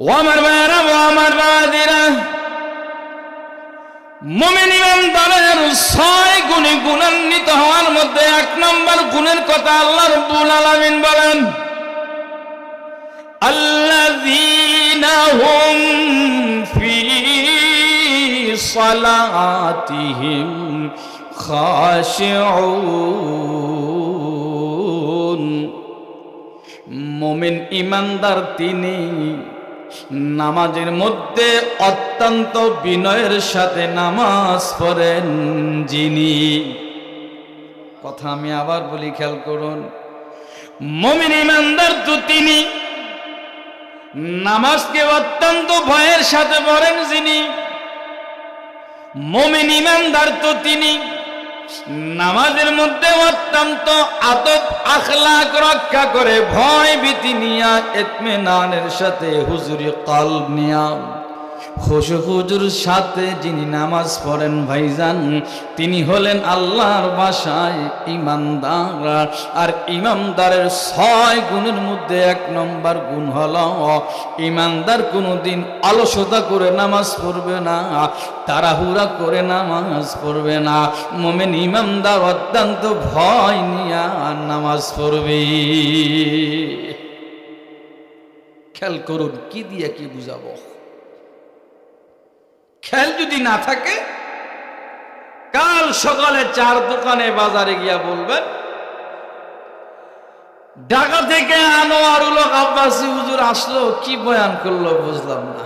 ও আমার ভাইয়েরা। বাবাদিরা মুমিন ইমানদারের ছয় গুণে গুণান্বিত হওয়ার মধ্যে এক নম্বর গুণের কথা আল্লাহ রব্বুল আলামিন বলেন, আল্লাযীনা ফি সালাতিহিম মুমিন ইমানদার তিনি নামাজের মধ্যে অত্যন্ত বিনয়ের সাথে নামাজ পড়েন যিনি। কথা আমি আবার বলি, খেয়াল করুন। মমিন ইমানদার তো তিনি। নামাজকে অত্যন্ত ভয়ের সাথে পড়েন যিনি। মমিন ইমানদার তো তিনি। নামাজের মধ্যে অত্যন্ত আতপ আখলাক রক্ষা করে ভয় ভীতি নিয়া এতমেনানের সাথে হুজুরি কাল নিয়া খুশু হুজুর সাথে যিনি নামাজ পড়েন ভাইজান, তিনি হলেন আল্লাহর বাসায় ইমানদার। আর ইমানদারের ছয় গুণের মধ্যে এক নম্বর গুণ হল, ইমানদার কোনোদিন অলসতা করে নামাজ পড়বে না, তাড়াহুড়া করে নামাজ পড়বে না। মোমেন ইমানদার অত্যন্ত ভয় নিয়া নামাজ পড়বে। খেয়াল করুন, কি দিয়ে কি বুঝাবো? খেয়াল যদি না থাকে, কাল সকালে চার দোকানে বাজারে গিয়া বলবেন, ঢাকা থেকে আনোয়ারুল আব্বাসী হুজুর আসলো, কি বয়ান করল বুঝলাম না।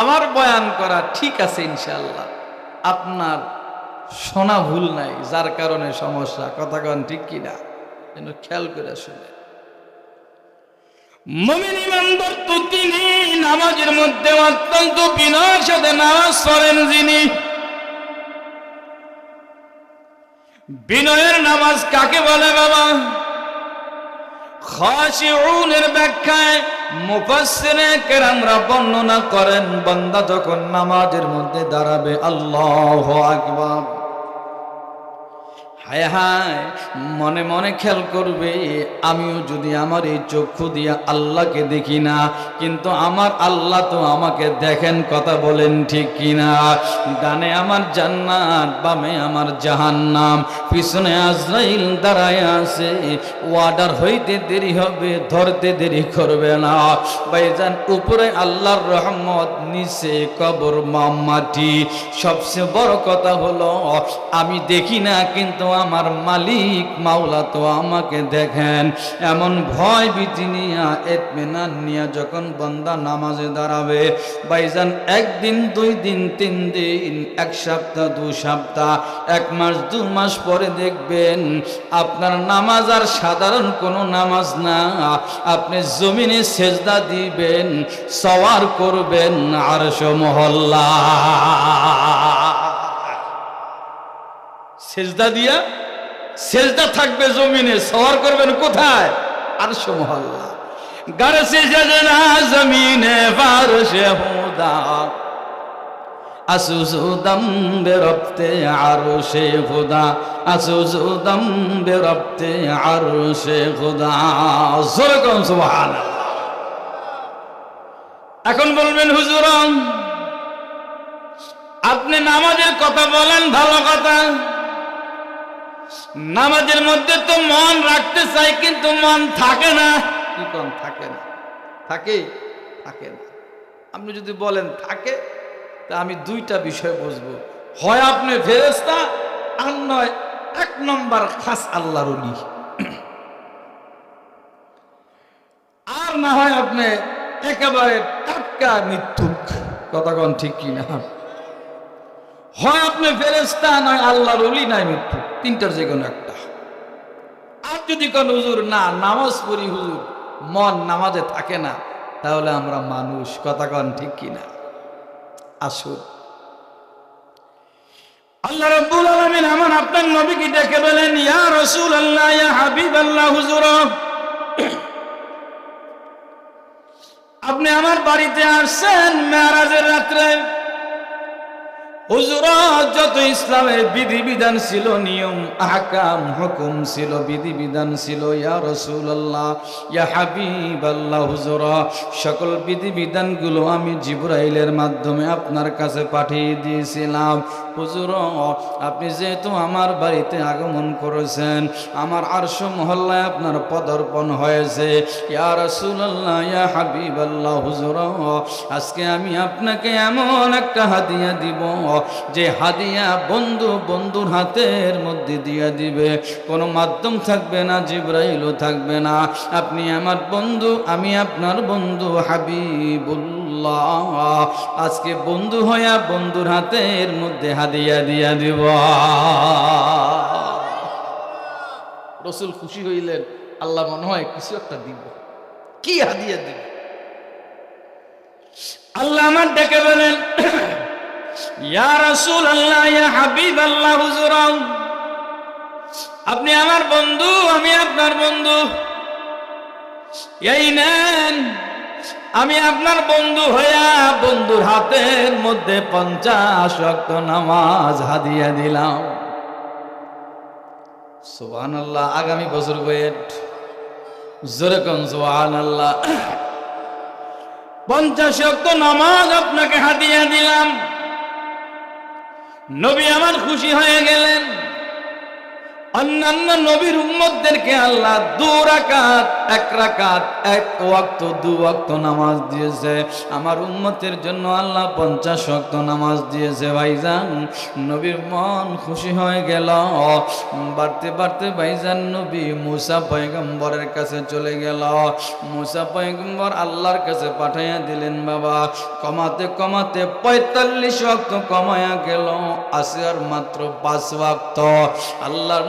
আমার বয়ান করা ঠিক আছে ইনশাল্লাহ আপনার শোনা ভুল নাই, যার কারণে সমস্যা, কথা কন ঠিক কিনা যেন খেয়াল করে শুনে। তিনি নামাজের মধ্যে অত্যন্ত বিনয়ের সাথে নামাজ পড়েন যিনি। বিনয়ের নামাজ কাকে বলে বাবা? খাশিউনের ব্যাখ্যায় মুফাসসিরে কেরামরা বর্ণনা করেন, বান্দা যখন নামাজের মধ্যে দাঁড়াবে, আল্লাহু আকবার। হায় হায়, মনে মনে খেয়াল করবে, আমিও যদি আমার এই চক্ষু দিয়া আল্লাহকে দেখি না, কিন্তু আমার আল্লাহ তো আমাকে দেখেন কথা বলেন ঠিক কিনা? ডানে আমার জান্নাত, বামে আমার জাহান্নাম, পিছনে আজরাইল দাঁড়ায় আছে ওয়ার্ডার হইতে দেরি হবে, ধরতে দেরি করবে না। ভাইজান, উপরে আল্লাহর রহমত, নিচে কবর মাটি সবচেয়ে বড় কথা হলো, আমি দেখি না, কিন্তু আমার মালিক, মাওলা তো আমাকে দেখেন। এমন ভয় ভীতি নিয়া এতমেনান নিয়া যখন বন্দা নামাজে দাঁড়াবে, ভাইজান একদিন, দুই দিন, তিন দিন, এক সপ্তাহ, দু সপ্তাহ, এক মাস, দু মাস পরে দেখবেন আপনার নামাজ আর সাধারণ কোনো নামাজ না। আপনি জমিনে সেজদা দিবেন, সওয়ার করবেন আর মহল্লা। সেজদা দিয়া সেজদা থাকবে জমিনে, সওয়ার করবেন কোথায়? আরশ মহল্লা। গারে সে জজনা জমিনে ফারশে হুদা। আসুজুদম বেরবতে আরশে খুদা আসুজুদম বেরবতে আরশে খুদা জোরে কোন সুবহানাল্লাহ। এখন বলবেন হুজুরম আপনি নামাজের কথা বলেন, ভালো কথা। নামাজের মধ্যে তো মন রাখতে চাই, কিন্তু মন থাকে না। কি কন, থাকে না। থাকে? থাকে না। আপনি যদি বলেন থাকে, তা আমি দুইটা বিষয় বুঝব। হয় আপনি ফেরেস্তা আর নয় এক নম্বর খাস আল্লাহর অলি আর না হয় আপনি একেবারে টাটকা মৃত্যুক কথা কন ঠিক কিনা? হয় আপনি ফেরেস্তা নয় আল্লাহর অলি নাই মৃত্যু তিনটার যে কোনো একটা। আর যদি কোন হুজুর না, নামাজ পড়ি হুজুর, মন নামাজে থাকে না, তাহলে আমরা মানুষ, কথা কন ঠিক কিনা আসুন। আল্লাহ আমার আপনার নবীকে ডেকে বলেন, ইয়া রাসূলুল্লাহ, ইয়া হাবিবাল্লাহ হুজুর, আপনি আমার বাড়িতে আসছেন মেয়ারাজের রাত্রে। যত ইসলামের বিধিবিধান ছিল, নিয়ম, আহকাম, হুকুম ছিল, বিধিবিধান ছিল, ইয়া রসুল্লাহ ইয়া হাবিবাল্লাহ হুজুর, সকল বিধিবিধানগুলো আমি জিবরাইলের মাধ্যমে আপনার কাছে পাঠিয়ে দিয়েছিলাম। হুজুর, আপনি যেহেতু আমার বাড়িতে আগমন করেছেন, আমার আরশ মহল্লায় আপনার পদার্পণ হয়েছে। ইয়া রাসূলুল্লাহ, ইয়া হাবিবাল্লাহ, হুজুর, আজকে আমি আপনাকে এমন একটা হাদিয়া দিব, যে হাদিয়া বন্ধু বন্ধুর হাতের মধ্যে দিয়ে দিবে। কোনো মাধ্যম থাকবে না, জিব্রাইলও থাকবে না। আপনি আমার বন্ধু, আমি আপনার বন্ধু আজকে বন্ধু হইয়া বন্ধুর হাতের মধ্যে হাদিয়া দিয়া দিব। রসুল খুশি হইলেন, আল্লাহ মনে হয় কিছু একটা দিব। কি হাদিয়া দিব? আল্লাহ আমার ডেকে বলেন আপনি আমার বন্ধু, আমি আপনার বন্ধু। এই নেন আমি আপনার বন্ধু হইয়া বন্ধুর হাতের মধ্যে পঞ্চাশ রক্ত নামাজ হাদিয়া দিলাম। সোহান আল্লাহ আগামী বছর ওয়েট যেরকম সোহান আল্লাহ পঞ্চাশ রক্ত নামাজ আপনাকে হাদিয়া দিলাম। নবী আমার খুশি হয়ে গেলেন। অন্যান্য নবীর উম্মতদেরকে আল্লাহ দু রাকাত, এক রাকাত, এক ওয়াক্ত, দু ওয়াক্ত নামাজ দিয়েছে। আমার উম্মতের জন্য আল্লাহ পঞ্চাশ ওয়াক্ত নামাজ দিয়েছে, ভাইজান। নবীর মন খুশি হয়ে গেল। বাড়তে বাড়তে ভাইজান নবী মুসা পয়গম্বরের কাছে চলে গেল। মুসা পয়গম্বর আল্লাহর কাছে পাঠাইয়া দিলেন, বাবা। কমাতে কমাতে পঁয়তাল্লিশ ওয়াক্ত কমায়া গেল। আসে আর মাত্র পাঁচ ওয়াক্ত। আল্লাহর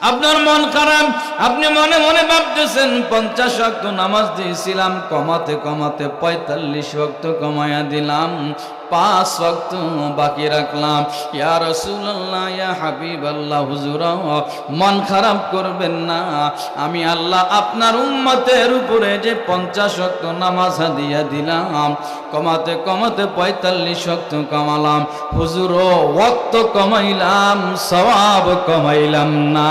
আপনার মন খারাপ। আপনি মনে মনে ভাবতেছেন, পঞ্চাশ ওয়াক্ত নামাজ দিয়েছিলাম, কমাতে কমাতে পঁয়তাল্লিশ ওয়াক্ত কমায়া দিলাম, পাঁচ ওয়াক্ত বাকি রাখলাম। ইয়া রাসূলুল্লাহ, ইয়া হাবিবাল্লাহ, হুজুর, মন খারাপ করবেন না। আমি আল্লাহ আপনার উম্মতের উপরে যে পঞ্চাশ ওয়াক্ত নামাজ হাদিয়া দিলাম, কমাতে কমাতে পঁয়তাল্লিশ ওয়াক্ত কমালাম। হুজুর, ওয়াক্ত কমাইলাম, সওয়াব কমাইলাম না।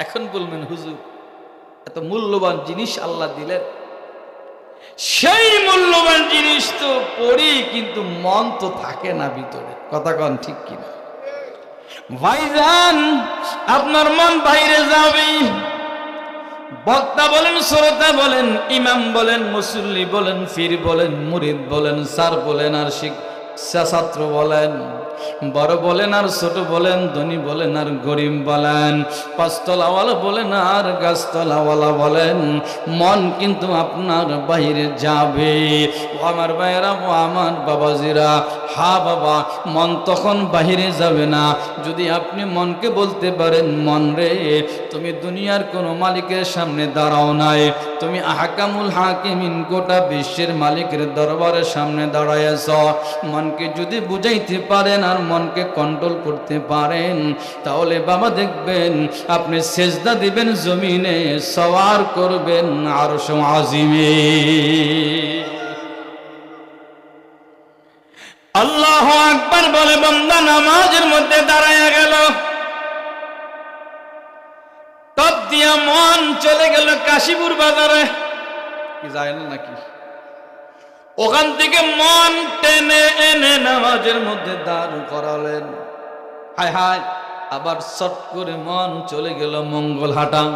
এখন বলবেন, হুজুর, এত মূল্যবান জিনিস আল্লাহ দিলেন। সেই মূল্যবান জিনিস তো পড়ি, কিন্তু মন তো থাকে না ভিতরে। কথা কন ঠিক কিনা? ভাইজান, আপনার মন বাইরে যাবে। বক্তা বলেন, শ্রোতা বলেন, ইমাম বলেন, মুসল্লি বলেন ফির বলেন, মুরিদ বলেন, স্যার বলেন, আর শিক্ষা ছাত্র বলেন। বড় বলেন আর ছোট বলেন, ধনী বলেন আর গরিব বলেন, পাঁচতলাওয়ালা বলেন আর গাছতলাওয়ালা বলেন, মন কিন্তু আপনার বাইরে যাবে। ও আমার ভাইয়েরা, ও আমার বাবাজিরা, হা বাবা, মন তখন বাহিরে যাবে না। যদি আপনি মনকে বলতে পারেন, মন রে, তুমি দুনিয়ার কোনো মালিকের সামনে দাঁড়াও নাই। তুমি আহকামুল হাকিমিন গোটা বিশ্বের মালিকের দরবারের সামনে দাঁড়াইয়াছ। মনকে যদি বুঝাইতে পারেন আর মনকে কন্ট্রোল করতে পারেন, তাহলে বাবা দেখবেন আপনি সেজদা দিবেন, জমিনে সওয়ার করবেন আর আজিমে। আল্লাহ আকবার বলে, বন্দা, নামাজের মধ্যে দাঁড়ায়া গেল। টপ দিয়া মন চলে গেল কাশীপুর বাজারে। কি যায় না নাকি? ওখান থেকে মন টেনে এনে নামাজের মধ্যে দাঁড় করালেন। হায় হায়, আবার সট করে মন চলে গেল মঙ্গল হাটাম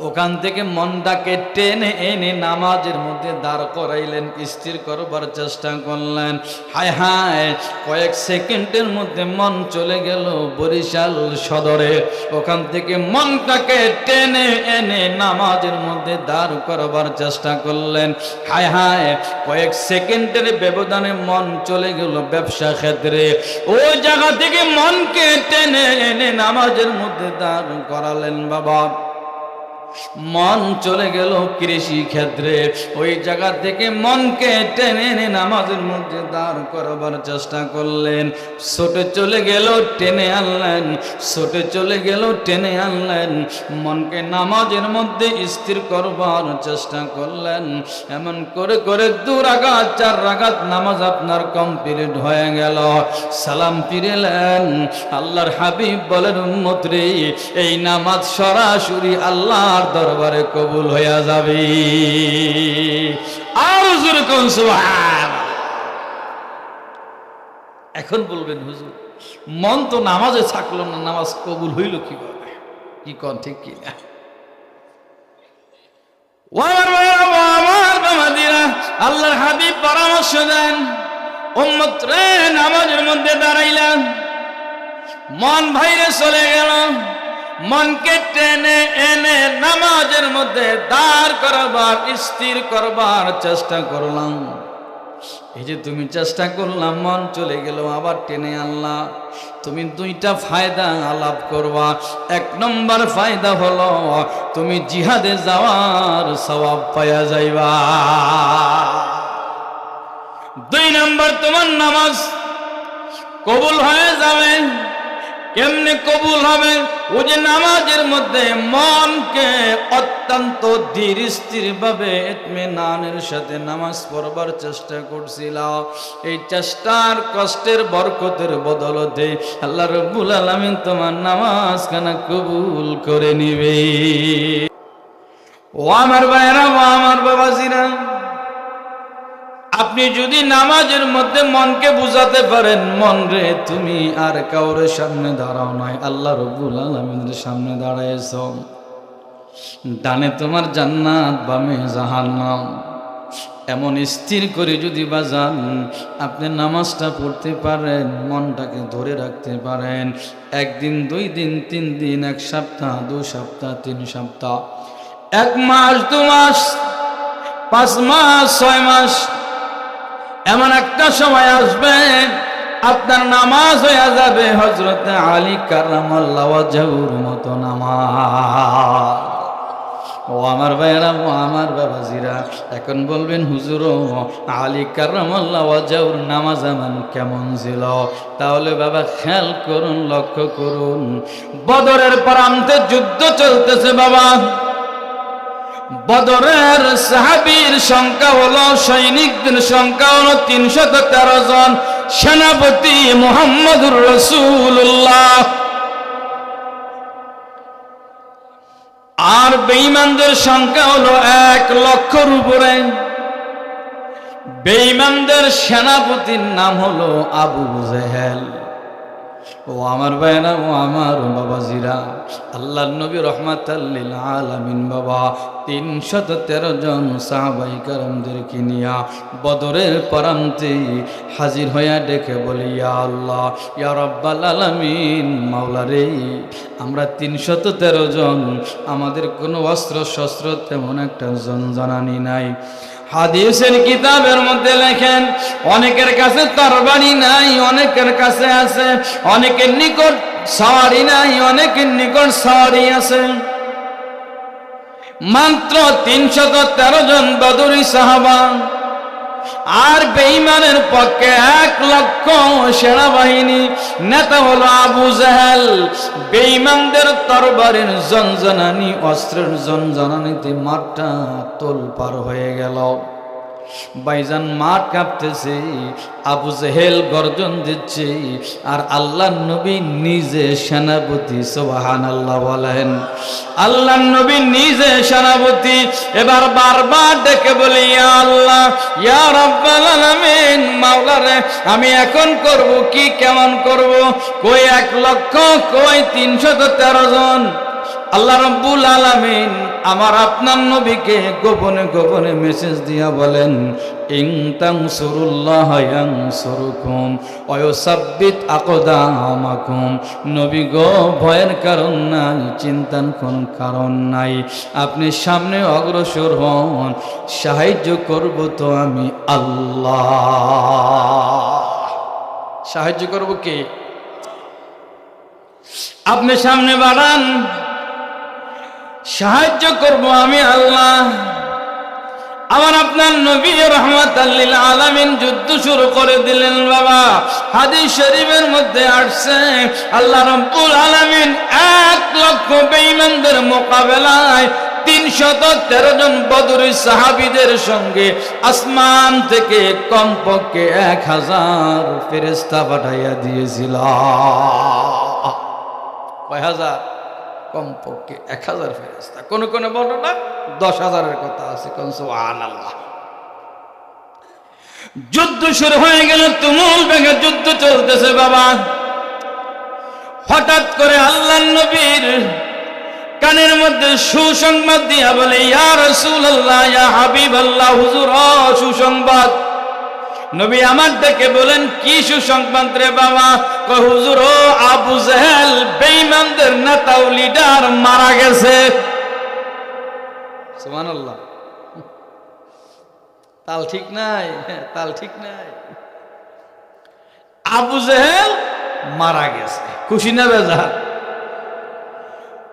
ওখান থেকে মনটাকে টেনে এনে নামাজের মধ্যে দাঁড় করাইলেন, স্থির করবার চেষ্টা করলেন। হায় হায়, কয়েক সেকেন্ডের মধ্যে মন চলে গেল বরিশাল সদরে। ওখান থেকে মনটাকে টেনে এনে নামাজের মধ্যে দাঁড় করবার চেষ্টা করলেন। হায় হায়, কয়েক সেকেন্ডের ব্যবধানে মন চলে গেল ব্যবসা ক্ষেত্রে। ওই জায়গা থেকে মনকে টেনে এনে নামাজের মধ্যে দাঁড় করালেন বাবা। মন চলে গেল কৃষি ক্ষেত্রে। ওই জায়গা থেকে মনকে টেনে এনে নামাজের মধ্যে দাঁড় করাবার চেষ্টা করলেন। ছোটে চলে গেল, টেনে আনলেন। ছোটে চলে গেল, টেনে আনলেন। মনকে নামাজের মধ্যে স্থির করবার চেষ্টা করলেন। এমন করে করে দু রাগাত, চার রাগাত নামাজ আপনার কমপ্লিট হয়ে গেল। সালাম ফিরেলেন, আল্লাহর হাবিব বলেন, উম্মত রে, এই নামাজ সরাসরি আল্লাহর দরবারে কবুল হইয়া যাবে। আর হুজুর কোন এখন বলবেন, হুজুর, মন তো নামাজে থাকল না, নামাজ কবুল হইল কি করে কি কন, ঠিক কি না? আল্লাহর হাবিব পরামর্শ দেন নামাজের মধ্যে দাঁড়াইলাম। মন ভাইরে চলে গেল। মনকে টেনে এনে নামাজের মধ্যে দাঁড় করবার, স্থির করবার চেষ্টা করলাম। এই যে তুমি চেষ্টা করলাম, মন চলে গেল, আবার টেনে আনলা। তুমি দুইটা ফায়দা আলাপ করবা। এক নম্বর ফায়দা হলো, তুমি জিহাদে যাওয়ার সওয়াব পাইয়া যাইবা। দুই নম্বর, তোমার নামাজ কবুল হয়ে যাবে। কেমনে কবুল হবে? ও যে নামাজের মধ্যে মনকে অত্যন্ত ধীর স্থির ভাবে নানের সাথে নামাজ পড়বার চেষ্টা করছিল এই চেষ্টার কষ্টের বরকতের বদলতে আল্লাহ রব্বুল আলমিন তোমার নামাজ খানা কবুল করে নিবে। ও আমার ভাইরা ও আমার বাবাজিরা আপনি যদি নামাজের মধ্যে মনকে বুঝাতে পারেন, মন রে, তুমি আর কাউরের সামনে দাঁড়াও নাই। আল্লাহ রব্বুল আলমিনের সামনে দাঁড়াইছ ডানে তোমার জান্নাত, বামে জাহান্নাম। এমন স্থির করে যদি বাজান, আপনি নামাজটা পড়তে পারেন, মনটাকে ধরে রাখতে পারেন। একদিন, দুই দিন, তিন দিন, এক সপ্তাহ, দু সপ্তাহ, তিন সপ্তাহ। এক মাস, দু মাস, পাঁচ মাস, ছয় মাস এমন একটা সময় আসবে, আপনার নামাজ হয়ে যাবে হজরত আলী কারামাল্লাওয়াজহুর মতো নামাজ। ও আমার ভাইয়েরা, ও আমার বাবাজিরা, এখন বলবেন, হুজুর, আলী কারামাল্লাওয়াজহুর নামাজ এমন কেমন ছিল? তাহলে বাবা, খেয়াল করুন, লক্ষ্য করুন। বদরের প্রান্তে যুদ্ধ চলতেছে বাবা। বদরের সাহাবীর সংখ্যা হলো, সৈনিকদের সংখ্যা হলো তিনশত তেরো জন। সেনাপতি মোহাম্মদুর রসুল্লাহ আর বেঈমানদের সংখ্যা হলো এক লক্ষর উপরে। বেঈমানদের সেনাপতির নাম হলো আবু জেহেল। ও আমার ভাইরা ও আমার বাবা জিরা আল্লাহ নবী রহমাত আলামিন বাবা, তিনশত তেরো জন সাহাবাই কারমদেরকে নিয়া বদরের প্রান্তে হাজির হইয়া ডেকে বলি, ইয়া আল্লাহ, ইয়া রব্বাল আলামিন, মাওলা রে, আমরা তিনশত তেরো জন, আমাদের কোনো অস্ত্র শস্ত্র তেমন একটা জন জানানি নাই। হাদিসের কিতাবের মধ্যে লেখেন, অনেকের কাছে তরবারি নাই, অনেকের কাছে আছে, অনেকের নিকট সারি নাই, অনেকের নিকট সারি আছে। মাত্র তিনশত তেরো জন বদুরি সাহাবা, আর বেইমানের পক্ষে এক লক্ষ সেনাবাহিনী, নেতা হলো আবু জাহাল। বেঈমানদের তরবারের জনজনানি, অস্ত্রের জনজনানিতে মাঠটা তোল পার হয়ে গেল। বাইজান মাঠ কাঁপতেছে, আবু জেহেল গর্জন দিচ্ছে, আর আল্লাহ নবী নিজে সেনাপতি সোবাহান আল্লাহ বলেন। আল্লাহ নবী নিজে সেনাপতি, এবার বারবার ডেকে বলি আল্লাহ, ইয়া আলামিন মাওলারে আমি এখন করব কি, কেমন করব? কই এক লক্ষ, কই তিনশত তেরো জন? আল্লাহ রব্বুল আলামিন আমার আপনার নবীকে গোপনে গোপনে মেসেজ দিয়া বলেন ভয়ের কারণ নাই কারণ নাই। আপনি সামনে অগ্রসর হন, সাহায্য করব তো আমি আল্লাহ। সাহায্য করব কে? আপনি সামনে বাড়ান। সাহায্য করব আমি আল্লাহ। আমার আপনার নবী রহমত আল্লিল আলামিন যুদ্ধ শুরু করে দিলেন বাবা। হাদিস শরীফের মধ্যে আসছে, আল্লাহ রব্বুল আলামিন এক লক্ষ বেঈমানদের মোকাবেলায় তিনশত তেরো জন বদরি সাহাবিদের সঙ্গে আসমান থেকে কমপক্ষে এক হাজার ফেরেস্তা পাঠাইয়া দিয়েছিল। কয় হাজার? কমপক্ষে এক হাজার ফেরেস্তা কোন কোন বর্ণনা দশ হাজারের কথা আছে, কোন সুবহান আল্লাহ যুদ্ধ শুরু হয়ে গেল, তুমুল বেগে যুদ্ধ চলতেছে বাবা। হঠাৎ করে আল্লাহ নবীর কানের মধ্যে সুসংবাদ দিয়া বলে, ইয়া রাসূলুল্লাহ, ইয়া হাবিবাল্লাহ, হুজুর সুসংবাদ। নবী আমার দেখে বলেন কি সুসংবাদ রে বাবা? কয় হুজুর ও আবু জেহেল বেঈমানদের নেতা ও লিডার মারা গেছে। তাল ঠিক নাই? হ্যাঁ, তাল ঠিক নাই। আবু জেহেল মারা গেছে। খুশি না বেজার?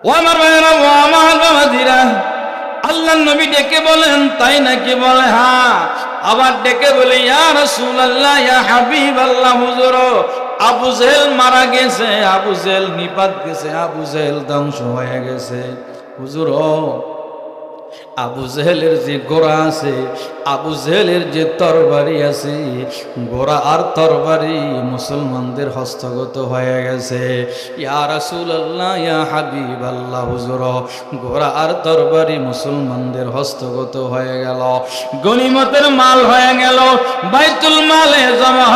ও আমার ভাইয়েরা ও আমার বাবাজিরা আল্লাহ নবী ডেকে বলেন, তাই নাকি বলে হ্যাঁ। আবার ডেকে বলে, ইয়া রাসূলুল্লাহ, ইয়া হাবিব আল্লাহ হুজুর, আবু জেল মারা গেছে, আবু জেল নিপাত গেছে, আবু জেল ধ্বংস হয়ে গেছে। হুজুর আবু জেহেলের যে গোড়া আছে, আবু জেহেলের যে তরবারি আছে, গোড়া আর তরবারি মুসলমানদের হস্তগত হয়ে গেছে। ইয়া রাসূলুল্লাহ, ইয়া হাবিব আল্লাহ হুজুর, গোড়া আর তরবারি মুসলমানদের হস্তগত হয়ে গেল। গনিমতের মাল হয়ে গেল। বাইতুল মালে জমা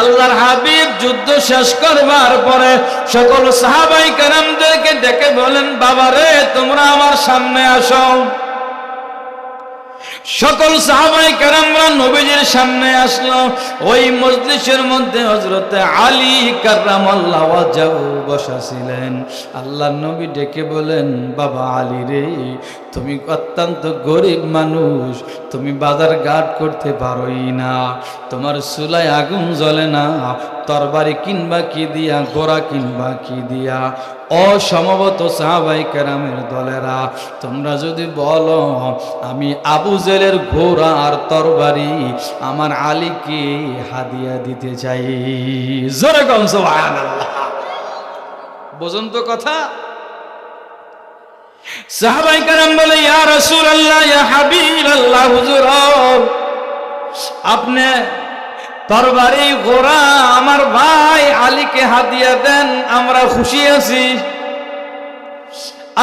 আল্লাহর হাবিব যুদ্ধ শেষ করবার পরে সকল সাহাবাই কারামদেরকে ডেকে বলেন, বাবারে, তোমরা আমার সামনে আসো। সকল সাহাবাই কারামরা নবীজির সামনে আসলো। ওই মজলিসের মধ্যে হজরতে আলী কার্রাম আল্লাহ বসা ছিলেন আল্লাহ নবী ডেকে বলেন, বাবা আলী রে, তুমি অত্যন্ত গরিব মানুষ, তুমি বাজার ঘাট করতে পারোই না। তোমার চুলায় আগুন জ্বলে না তরবারি কিনবা কি দিয়া, গোড়া কিনবা কি দিয়া? অসমবত সাহাবাই কেরামের দলেরা, তোমরা যদি বলো, আমি আবু জেলের ঘোড়া আর তরবারি আমার আলীকে হাদিয়া দিতে চাই। জোরে বোঝুন তো কথা? সাহাবাই কারাম বলে, ইয়া রাসূলুল্লাহ, ইয়া হাবিবাল্লাহ, হুজুর, আপনি তরবারি ঘোড়া আমার ভাই আলীকে হাদিয়া দেন, আমরা খুশি আছি।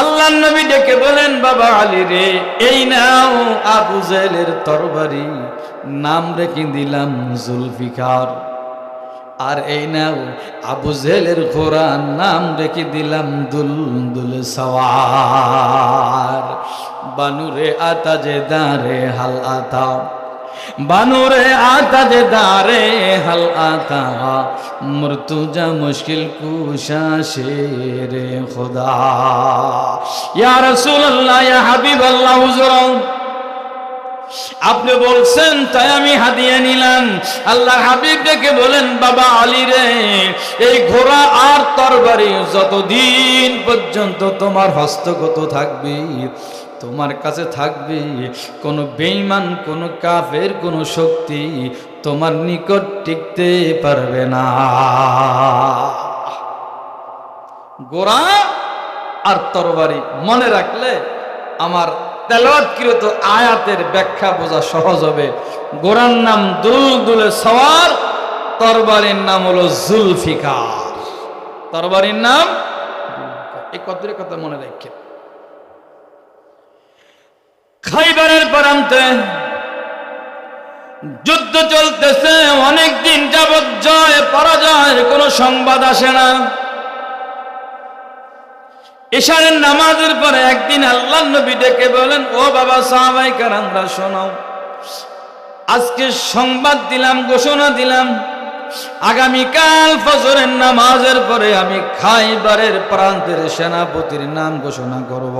আল্লাহ নবী ডেকে বলেন, বাবা আলী রে, এই নাও আবু জেলের তরবারি, নাম রেখে দিলাম জুলফিকার। আর এই নাও আবু জেলের ঘোড়া নাম রেখে দিলাম দুল দুল সওয়ার বানুরে আতা যে দাঁড়ে, হাল আতা বানুরে আতা যে দাঁড়ে হাল আতা মৃত্যুজা মুশকিল কুশা শেরে খোদা। ইয়া রাসূলুল্লাহ, ইয়া হাবিবাল্লাহ হুজুর আপনি বলছেন, তাই আমি হাদিয়ে নিলাম। আল্লাহ হাবিব ডেকে বলেন, বাবা আলী রে, এই ঘোড়া আর তরবারি যতদিন পর্যন্ত তোমার হস্তগত থাকবে তোমার কাছে থাকবে কোনো বেইমান কোনো কাফের, কোনো শক্তি তোমার নিকট টিকতে পারবে না। গোড়া আর তরবারি মনে রাখলে আমার তেলৎকৃত আয়াতের ব্যাখ্যা বোঝা সহজ হবে। গোড়ার নাম দুল দুলে সওয়ার তরবারির নাম হলো জুলফিকার। তরবারির নাম এই কথা মনে রাখেন খাইবারের প্রান্তে যুদ্ধ চলতেছে অনেক দিন যাবৎ জয়, পরাজয়ের কোনো সংবাদ আসে না। এশারের নামাজের পরে একদিন আল্লাহ নবী ডেকে বলেন, ও বাবা, সাহাবাই কারামরা, শোনাও। আজকে সংবাদ দিলাম, ঘোষণা দিলাম, আগামীকাল ফজরের নামাজের পরে আমি খাইবারের প্রান্তের সেনাপতির নাম ঘোষণা করব।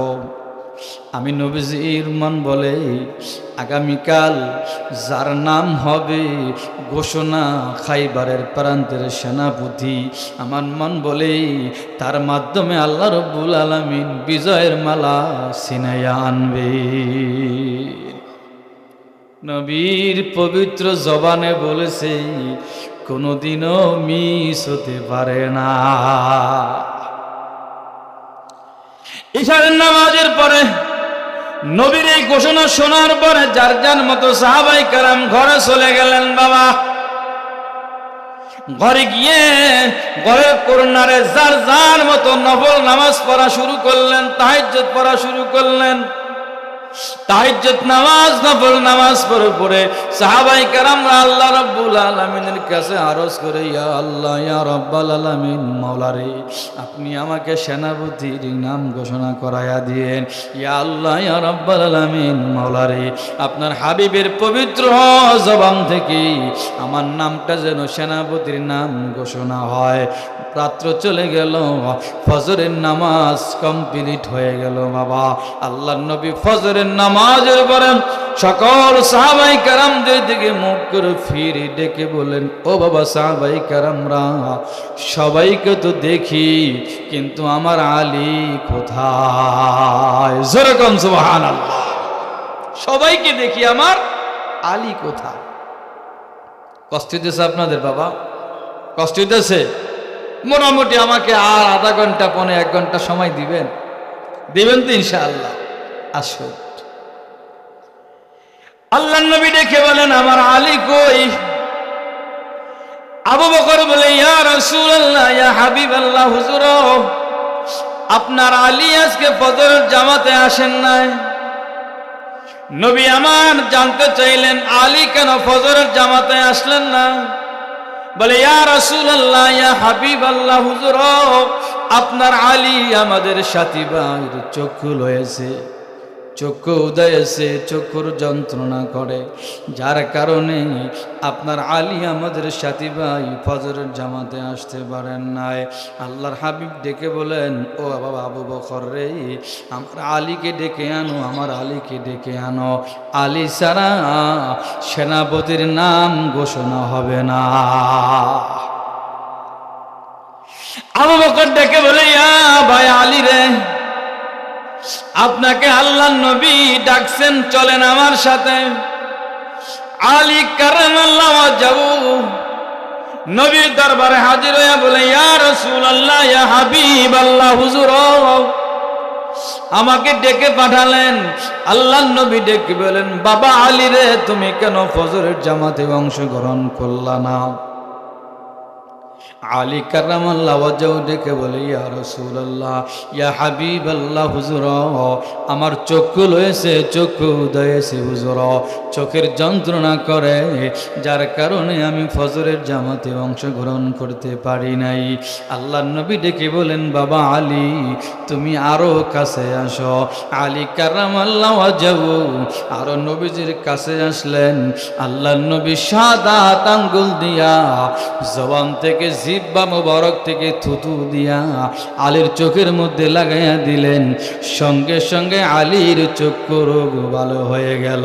আমি নবীজির মন বলে, আগামীকাল যার নাম হবে ঘোষণা খাইবারের প্রান্তের সেনাপতি, আমার মন বলে, তার মাধ্যমে আল্লাহ রব্বুল আলমিন বিজয়ের মালা সিনাইয়া আনবে। নবীর পবিত্র জবানে বলেছে, কোনোদিনও মিস হতে পারে না। ঈশারের নামাজের পরে নবীর এই ঘোষণা শোনার পরে যার যার মতো সাহাবাই কারাম ঘরে চলে গেলেন বাবা। ঘরে গিয়ে ঘরের করোনারে যার যার মতো নফল নামাজ পড়া শুরু করলেন তাহাজ পড়া শুরু করলেন। নামাজ নামাজ পড়ে পড়ে আল্লাহ ইয়া আল্লাহ আলামিন আপনি আমাকে সেনাপতির নাম ঘোষণা করায়া দিয়েন। ইয়া আল্লাহ, ইয়া রাব্বাল আলামিন, মাওলারে, আপনার হাবিবের পবিত্র জবান থেকে আমার নামটা যেন সেনাপতির নাম ঘোষণা হয়। রাত্র চলে গেল, ফজরের নামাজ কমপ্লিট হয়ে গেল বাবা। আল্লাহ নবী ফজরের নামাজের পরে সকল সাহাবাই কারামদের দিকে মুখ করে ফিরে ডেকে বলেন ও বাবা সাহাবাই কারামরা, সবাইকে তো দেখি, কিন্তু আমার আলী কোথায়? যেরকম সুবহান আল্লাহ সবাইকে দেখি, আমার আলী কোথায়? কষ্ট হইতেছে আপনাদের বাবা? কষ্ট হইতেছে? মোটামুটি আমাকে আর আধা ঘণ্টা, পনে এক ঘণ্টা সময় দিবেন? দিবেন তো ইনশাআল্লাহ। আসুন। আল্লাহ নবী ডেকে বলেন, আমার আলী কই? আবু বকর বলে, ইয়া রাসূলুল্লাহ হুজুর, আপনার আলী আজকে ফজরের জামাতে আসেন নাই? নবী আমার জানতে চাইলেন, আলী কেন ফজরের জামাতে আসলেন না? বলে ইয়া রাসূলুল্লাহ ইয়া হাবিবাল্লাহ হুজুর আপনার আলী আমাদের সাথী ভাইয়ের চক্ষু লয়েছে চক্ষু উদয় আছে চক্ষুর যন্ত্রণা করে। যার কারণে আপনার আলী আমাদের সাথী ভাই ফজরের জামাতে আসতে পারেন নাই। আল্লাহর হাবিব ডেকে বলেন, ও বাবা আবু বকর রে, আমার আলীকে ডেকে আনো, আমার আলীকে ডেকে আনো। আলী সারা সেনাপতির নাম ঘোষণা হবে না। আবু বকর ডেকে বলে, ইয়া ভাই আলী রে আপনাকে আল্লাহ নবী ডাকছেন, চলেন আমার সাথে। আলী কারণ আল্লাহ যাব নবীর দরবারে হাজির হইয়া বলে, ইয়া রসুল আল্লাহ ইয়া হাবিব আল্লাহ হুজুর, আমাকে ডেকে পাঠালেন। আল্লাহ নবী ডেকে বলেন বাবা আলী রে, তুমি কেন ফজরের জামাতে অংশগ্রহণ করলা না? আলী কারাম আল্লাহ ডেকে বলে, ইয়া রসুল্লাহ ইয়া হাবিব আল্লাহ হুজুর, আমার চক্ষু লয়েছে, চক্ষু উদয়েছে, হুজুর, চোখের যন্ত্রণা করে, যার কারণে আমি ফজরের জামাতে অংশগ্রহণ করতে পারি নাই। আল্লাহ নবী ডেকে বলেন, বাবা আলী, তুমি আরও কাছে আসো। আলী কারাম আল্লাহ ওয়াজাও আরও নবীজির কাছে আসলেন। আল্লাহ নবী সাদা আঙ্গুল দিয়া জবান থেকে জিব্বা মোবারক থেকে থুতু দিয়া আলীর চোখের মধ্যে লাগাইয়া দিলেন। সঙ্গে সঙ্গে আলীর চক্ষু রোগ ভালো হয়ে গেল।